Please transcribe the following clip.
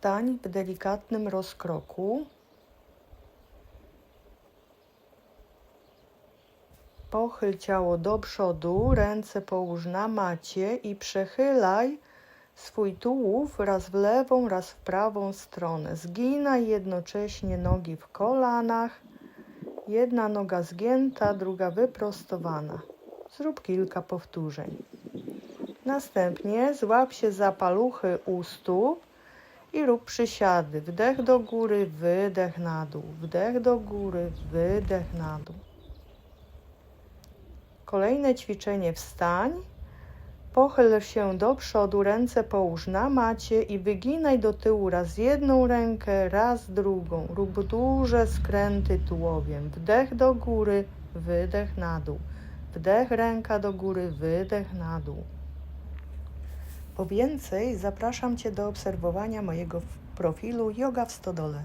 Stań w delikatnym rozkroku. Pochyl ciało do przodu, ręce połóż na macie i przechylaj swój tułów raz w lewą, raz w prawą stronę. Zginaj jednocześnie nogi w kolanach. Jedna noga zgięta, druga wyprostowana. Zrób kilka powtórzeń. Następnie złap się za paluchy u stóp i rób przysiady. Wdech do góry, wydech na dół. Wdech do góry, wydech na dół. Kolejne ćwiczenie wstań. Pochyl się do przodu, ręce połóż na macie i wyginaj do tyłu raz jedną rękę, raz drugą. Rób duże skręty tułowiem. Wdech do góry, wydech na dół. Wdech ręka do góry, wydech na dół. Po więcej zapraszam Cię do obserwowania mojego profilu Yoga w Stodole.